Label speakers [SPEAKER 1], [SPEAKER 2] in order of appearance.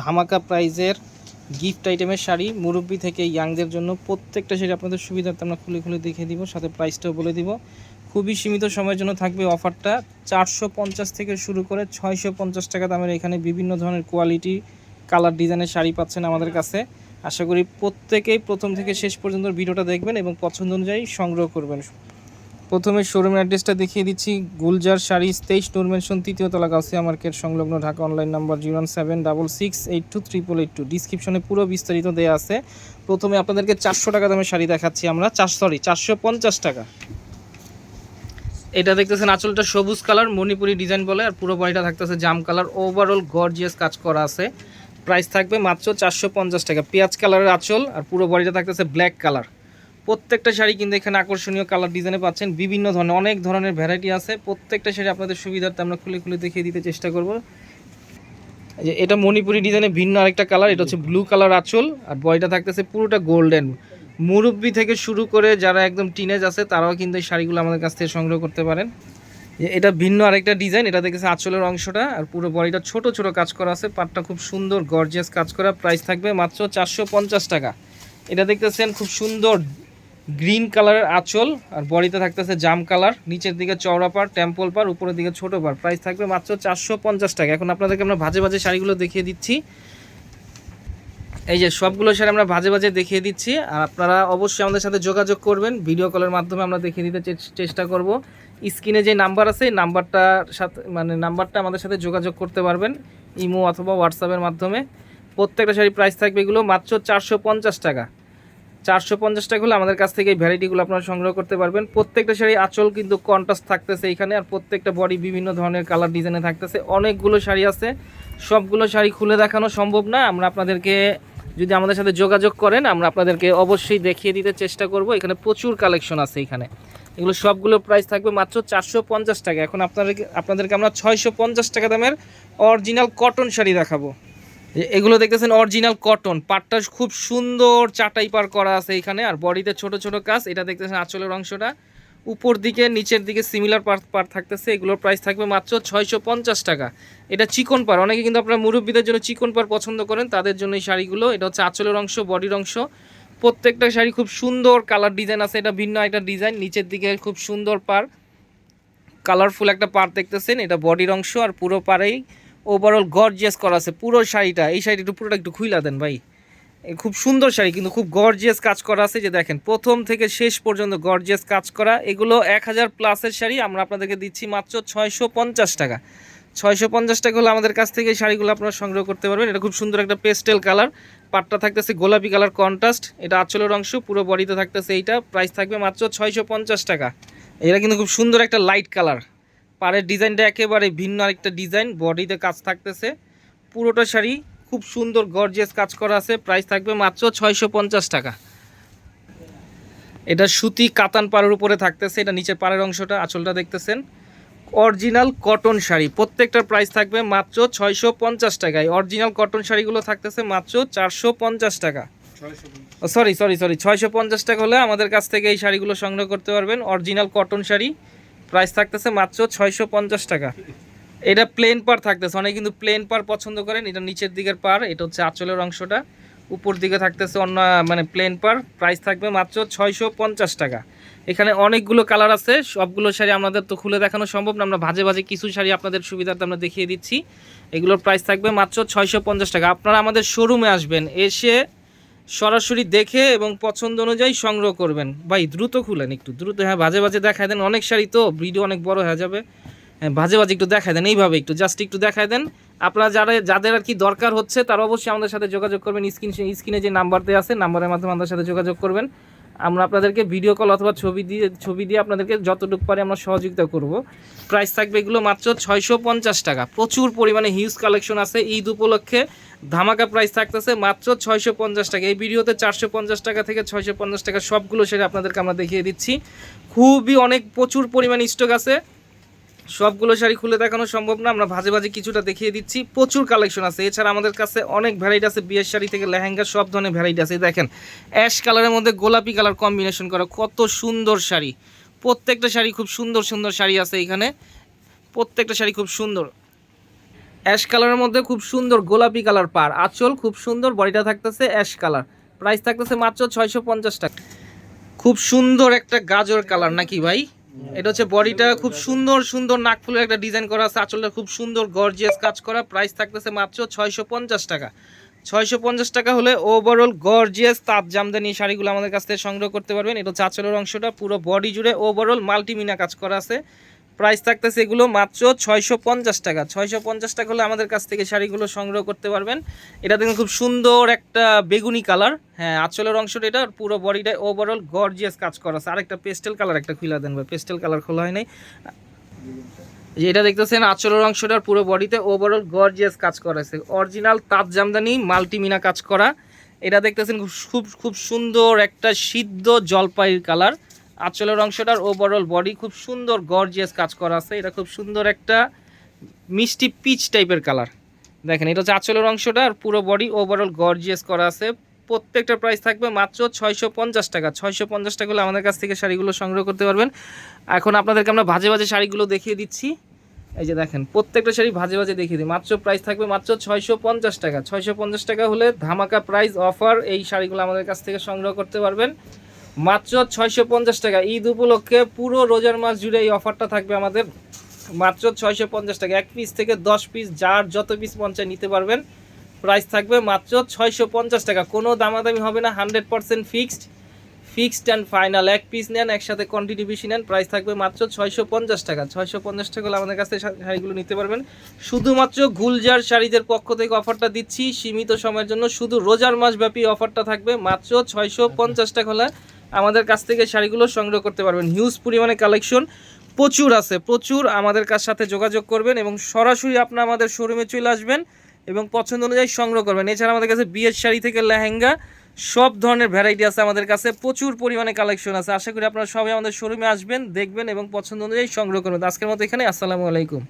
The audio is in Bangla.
[SPEAKER 1] ধামাকা প্রাইজের গিফট আইটেমের শাড়ি। মুরব্বি থেকে ইয়াংদের জন্য প্রত্যেকটা শাড়ি আপনাদের সুবিধার্থে আমরা খুলে খুলে দেখে দিব, সাথে প্রাইসটাও বলে দিব। খুবই সীমিত সময়ের জন্য থাকবে অফারটা। চারশো পঞ্চাশ থেকে শুরু করে ছয়শো পঞ্চাশ টাকা দামের এখানে বিভিন্ন ধরনের কোয়ালিটি কালার ডিজাইনের শাড়ি পাচ্ছেন আমাদের কাছে। আশা করি প্রত্যেকেই প্রথম থেকে শেষ পর্যন্ত ভিডিওটা দেখবেন এবং পছন্দ অনুযায়ী সংগ্রহ করবেন। প্রথমে শোরুমের অ্যাড্রেসটা দেখিয়ে দিচ্ছি। গুলজার শাড়ি, তেইশ নুরমেনশন তৃতীয় তলা গাউসিয়া মার্কেট সংলগ্ন Dhaka online number zero one seven double six eight two triple eight two ডিসক্রিপশনে পুরো বিস্তারিত দেওয়া আছে। প্রথমে আপনাদেরকে চারশো টাকা দামের শাড়ি দেখাচ্ছি আমরা। চার সরি চারশো পঞ্চাশ টাকা। এটা দেখতেছেন, আঁচলটা সবুজ কালার মণিপুরি ডিজাইন বলে, আর পুরো বডিটা থাকতেছে জাম কালার ওভারঅল গর্জিয়াস কাজ করা আছে। প্রাইস থাকবে মাত্র চারশো পঞ্চাশ টাকা। পেঁয়াজ কালারের আঁচল, আর পুরো বডিটা থাকতেছে ব্ল্যাক কালার প্রত্যেকটা শাড়ি কিন্তু এখানে আকর্ষণীয় কালার ডিজাইনে পাচ্ছেন। বিভিন্ন ধরনের, অনেক ধরনের ভ্যারাইটি আছে। প্রত্যেকটা শাড়ি আপনাদের সুবিধার্থে আমরা খুলে খুলে দেখিয়ে দিতে চেষ্টা করব। যে এটা মণিপুরি ডিজাইনে ভিন্ন আরেকটা কালার, এটা হচ্ছে ব্লু কালার আঁচল। আর বডিটা থাকতেছে পুরোটা গোল্ডেন মুরব্বি থেকে শুরু করে যারা একদম টিনেজ আছে, তারাও কিন্তু এই শাড়িগুলো আমাদের কাছ থেকে সংগ্রহ করতে পারেন। এটা ভিন্ন আরেকটা ডিজাইন এটা দেখেছে আঁচলের অংশটা। আর পুরো বডিটা ছোট ছোট কাজ করা আছে। পাটটা খুব সুন্দর গর্জিয়াস কাজ করা। প্রাইস থাকবে মাত্র চারশো পঞ্চাশ টাকা। এটা দেখতেছেন খুব সুন্দর গ্রিন কালারের আঁচল, আর বডিতে থাকতেছে জাম কালার, নিচের দিকে চওড়া পার টেম্পল পার উপরের দিকে ছোট পার প্রাইস থাকবে মাত্র চারশো পঞ্চাশ টাকা। এখন আপনাদেরকে আমরা ভাজে ভাজে শাড়িগুলো দেখিয়ে দিচ্ছি। এই যে সবগুলো শাড়ি আমরা ভাজে ভাজে দেখিয়ে দিচ্ছি, আর আপনারা অবশ্যই আমাদের সাথে যোগাযোগ করবেন। ভিডিও কলের মাধ্যমে আমরা দেখিয়ে দিতে চেষ্টা করব। স্ক্রিনে যে নাম্বার আছে, নাম্বারটার সাথে মানে নাম্বারটা আমাদের সাথে যোগাযোগ করতে পারবেন, ইমো অথবা হোয়াটসঅ্যাপের মাধ্যমে। প্রত্যেকটা শাড়ি প্রাইস থাকবে এগুলো মাত্র চারশো পঞ্চাশ টাকা। চারশো পঞ্চাশ টাকা হলে আমাদের কাছ থেকে এই ভ্যারাইটিগুলো আপনারা সংগ্রহ করতে পারবেন। প্রত্যেকটা শাড়ি আঁচল কিন্তু কন্ট্রাস্ট থাকতেছে এখানে আর প্রত্যেকটা বডি বিভিন্ন ধরনের কালার ডিজাইনে থাকতেছে। অনেকগুলো শাড়ি আছে। সবগুলো শাড়ি খুলে দেখানো সম্ভব না। আমরা আপনাদেরকে যদি আমাদের সাথে যোগাযোগ করেন, আমরা আপনাদেরকে অবশ্যই দেখিয়ে দিতে চেষ্টা করব। এখানে প্রচুর কালেকশন আছে এখানে। এগুলো সবগুলো প্রাইস থাকবে মাত্র চারশো পঞ্চাশ টাকা। এখন আপনাদেরকে আপনাদেরকে আমরা ছয়শো পঞ্চাশ টাকা দামের অরিজিনাল কটন শাড়ি দেখাবো। এগুলো দেখতেছেন অরিজিনাল কটন পাটটা খুব সুন্দর চাটাই পার করা আছে এখানে। আর বডিতে ছোট ছোট কাজ, এটা দেখতেছেন আঁচলের অংশটা। উপর দিকে, নিচের দিকে সিমিলার পার পার থাকতেছে। এগুলোর প্রাইস থাকবে মাত্র ছয়শো পঞ্চাশ টাকা। এটা চিকন পার অনেকে কিন্তু আপনারা মুরব্বীদের জন্য চিকন পার পছন্দ করেন, তাদের জন্য এই শাড়িগুলো। এটা হচ্ছে আঁচলের অংশ, বডির অংশ। প্রত্যেকটা শাড়ি খুব সুন্দর কালার ডিজাইন আছে। এটা ভিন্ন একটা ডিজাইন নিচের দিকে খুব সুন্দর পার কালারফুল একটা পার দেখতেছেন। এটা বডির অংশ আর পুরো পারেই ওভারঅল গর্জিয়াস করা আছে। পুরো শাড়িটা, এই শাড়িটা একটু পুরোটা একটু খুইলা দেন ভাই। খুব সুন্দর শাড়ি, কিন্তু খুব গর্জিয়াস কাজ করা আছে যে দেখেন, প্রথম থেকে শেষ পর্যন্ত গর্জিয়াস কাজ করা। এগুলো এক হাজার প্লাসের শাড়ি, আমরা আপনাদেরকে দিচ্ছি মাত্র ছয়শো পঞ্চাশ টাকা। ছয়শো পঞ্চাশ টাকা হলে আমাদের কাছ থেকে এই শাড়িগুলো আপনারা সংগ্রহ করতে পারবেন। এটা খুব সুন্দর একটা পেস্টেল কালার পাটটা থাকতেছে গোলাপি কালার কন্ট্রাস্ট এটা আঁচলের অংশ, পুরো বডিতে থাকতেছে এইটা প্রাইস থাকবে মাত্র ছয়শো পঞ্চাশ টাকা। এটা কিন্তু খুব সুন্দর একটা লাইট কালার পাড়ের ডিজাইনটা একেবারে ভিন্ন আরেকটা ডিজাইন বডিতে কাজ থাকতেছে। পুরোটা শাড়ি খুব সুন্দর গর্জিয়াস কাজ করা আছে প্রাইস থাকবে মাত্র ছয়শো পঞ্চাশ টাকা। এটা সুতি কাতান পাড়ের উপরে থাকতেছে এটা নিচের পাড়ের অংশটা আঁচলটা দেখতেছেন। অরিজিনাল কটন শাড়ি প্রত্যেকটার প্রাইস থাকবে মাত্র ছয়শো পঞ্চাশ টাকায় অরিজিনাল কটন শাড়িগুলো থাকতেছে মাত্র চারশো পঞ্চাশ টাকা। সরি সরি সরি ছয়শো পঞ্চাশ টাকা হলে আমাদের কাছ থেকে এই শাড়িগুলো সংগ্রহ করতে পারবেন। অরিজিনাল কটন শাড়ি প্রাইস থাকতেছে মাত্র ছয়শো পঞ্চাশ টাকা। এটা প্লেন পার থাকতেছে, অনেকে কিন্তু প্লেন পার পছন্দ করেন, এটা নিচের দিকের পার এটা হচ্ছে আঁচলের অংশটা। উপর দিকে থাকতেছে অন্য মানে প্লেন পার প্রাইস থাকবে মাত্র ছয়শো পঞ্চাশ টাকা। এখানে অনেকগুলো কালার আছে, সবগুলো শাড়ি আমাদের তো খুলে দেখানো সম্ভব না, আমরা ভাজে ভাজে কিছু শাড়ি আপনাদের সুবিধার্থে আমরা দেখিয়ে দিচ্ছি। এগুলোর প্রাইস থাকবে মাত্র ছয়শো পঞ্চাশ টাকা। আপনারা আমাদের শোরুমে আসবেন, এসে সরাসরি দেখে এবং পছন্দ অনুযায়ী সংগ্রহ করবেন। ভাই, দ্রুত খুলেন একটু, দ্রুত হ্যাঁ বাজে বাজে দেখায় দেন। অনেক শাড়ি তো, ভিডিও অনেক বড় হয়ে যাবে। হ্যাঁ বাজে বাজে একটু দেখায় দেন, এইভাবে একটু জাস্ট একটু দেখায় দেন। আপনারা যারা, যাদের আর কি দরকার হচ্ছে, তারা অবশ্যই আমাদের সাথে যোগাযোগ করবেন। স্ক্রিন, স্ক্রিনে যে নাম্বার দেওয়া আছে, নাম্বারের মাধ্যমে আমাদের সাথে যোগাযোগ করবেন। আমরা আপনাদেরকে ভিডিও কল অথবা ছবি দিয়ে ছবি দিয়ে আপনাদেরকে যতটুকু পারি আমরা সহযোগিতা করব। প্রাইস থাকবে এগুলো মাত্র ছয়শো পঞ্চাশ টাকা। প্রচুর পরিমাণে হিউজ কালেকশন আছে ঈদ উপলক্ষে। ধামাকা প্রাইস থাকতেছে মাত্র ছয়শো পঞ্চাশ টাকা। এই ভিডিওতে চারশো পঞ্চাশ টাকা থেকে ছয়শো পঞ্চাশ টাকা সবগুলো সেটা আপনাদেরকে আমরা দেখিয়ে দিচ্ছি। খুবই অনেক প্রচুর পরিমাণে স্টক আছে। সবগুলো শাড়ি খুলে দেখানো সম্ভব না, আমরা ভাজে ভাজে কিছুটা দেখিয়ে দিচ্ছি। প্রচুর কালেকশন আছে। এছাড়া আমাদের কাছে অনেক ভ্যারাইটি আছে, বিয়ের শাড়ি থেকে লেহেঙ্গা, সব ধরনের ভ্যারাইটি আছে। দেখেন অ্যাশ কালারের মধ্যে গোলাপি কালার কম্বিনেশন করা, কত সুন্দর শাড়ি। প্রত্যেকটা শাড়ি খুব সুন্দর সুন্দর শাড়ি আছে এখানে। প্রত্যেকটা শাড়ি খুব সুন্দর। অ্যাশ কালারের মধ্যে খুব সুন্দর গোলাপি কালার পার। আঁচল খুব সুন্দর, বডিটা থাকতেছে অ্যাশ কালার প্রাইস থাকতেছে মাত্র ছয়শো পঞ্চাশ টাকা। খুব সুন্দর একটা গাজর কালার নাকি ভাই? এটা হচ্ছে বডিটা খুব সুন্দর সুন্দর নাকফুলের একটা ডিজাইন করা আছে। আচলটা খুব সুন্দর গর্জিয়াস কাজ করা। প্রাইস থাকতেছে মাত্র ছয়শো পঞ্চাশ টাকা। ছয়শো পঞ্চাশ টাকা হলে ওভারঅল গর্জিয়াস তাঁত জামদানি শাড়িগুলো আমাদের কাছ থেকে সংগ্রহ করতে পারবেন। এটা হচ্ছে আচলের অংশটা, পুরো বডি জুড়ে ওভারঅল মাল্টিমিনা কাজ করা আছে। প্রাইস থাকতেছে এগুলো মাত্র ছয়শো পঞ্চাশ টাকা। ছয়শো পঞ্চাশ টাকা হলে আমাদের কাছ থেকে শাড়িগুলো সংগ্রহ করতে পারবেন। এটা দেখুন খুব সুন্দর একটা বেগুনি কালার। হ্যাঁ আঁচলের অংশটা এটা, পুরো বডিটা ওভারঅল গর্জিয়াস কাজ করা আছে। আরেকটা পেস্টেল কালার একটা খুলে দেন ভাই পেস্টেল কালার খোলা হয় নাই। এই যে এটা দেখতেছেন, আঁচলের অংশটার পুরো বডিতে ওভারঅল গর্জিয়াস কাজ করা আছে। অরিজিনাল তাঁত জামদানি, মাল্টিমিনা কাজ করা। এটা দেখতেছেন খুব খুব সুন্দর একটা সিদ্ধ জলপাইয়ের কালার। আঁচলের অংশটার ওভারঅল বডি খুব সুন্দর গর্জিয়াস কাজ করা আছে। এটা খুব সুন্দর একটা মিষ্টি পিচ টাইপের কালার দেখেন, এটা হচ্ছে আঁচলের অংশটা আর পুরো বডি ওভারঅল গর্জিয়াস করা আছে। প্রত্যেকটা প্রাইস থাকবে মাত্র ছয়শো পঞ্চাশ টাকা। ছয়শো পঞ্চাশ টাকা হলে আমাদের কাছ থেকে শাড়িগুলো সংগ্রহ করতে পারবেন। এখন আপনাদেরকে আমরা ভাজে ভাজে শাড়িগুলো দেখিয়ে দিচ্ছি। এই যে দেখেন, প্রত্যেকটা শাড়ি ভাজে ভাজে দেখিয়ে দিই। মাত্র প্রাইস থাকবে মাত্র ছয়শো পঞ্চাশ টাকা। ছয়শো পঞ্চাশ টাকা হলে ধামাকা প্রাইস অফার এই শাড়িগুলো আমাদের কাছ থেকে সংগ্রহ করতে পারবেন। মাত্র ছয়শো পঞ্চাশ টাকা। ঈদ উপলক্ষে পুরো রোজার মাস জুড়ে এই অফারটা থাকবে আমাদের। মাত্র ছয়শো পঞ্চাশ টাকা। এক পিস থেকে দশ পিস যার যত পিস মন চায় নিতে পারবেন। প্রাইস থাকবে মাত্র ছয়শো পঞ্চাশ টাকা। কোনো দামাদামি হবে না, hundred percent fixed fixed and final এক পিস নেন, একসাথে কোয়ান্টিটি বেশি নেন প্রাইস থাকবে মাত্র ছয়শো পঞ্চাশ টাকা। ছয়শো পঞ্চাশ টাকা হলে আমাদের কাছে শাড়িগুলো নিতে পারবেন। শুধুমাত্র গুলজার শাড়িদের পক্ষ থেকে অফারটা দিচ্ছি। সীমিত সময়ের জন্য শুধু রোজার মাস ব্যাপী অফারটা থাকবে মাত্র ছয়শো পঞ্চাশ টাকা হলে। আমাদের কাছ থেকে শাড়িগুলো সংগ্রহ করতে পারবেন। হিউজ পরিমাণে কালেকশন প্রচুর আছে, প্রচুর আমাদের কাছ সাথে যোগাযোগ করবেন এবং সরাসরি আপনার আমাদের শোরুমে চলে আসবেন এবং পছন্দ অনুযায়ী সংগ্রহ করবেন। এছাড়া আমাদের কাছে বিয়ের শাড়ি থেকে লেহেঙ্গা, সব ধরনের ভ্যারাইটি আছে আমাদের কাছে, প্রচুর পরিমাণে কালেকশন আছে। আশা করি আপনারা সবাই আমাদের শোরুমে আসবেন, দেখবেন এবং পছন্দ অনুযায়ী সংগ্রহ করবেন। আজকের মতো এখানে আসসালামু আলাইকুম।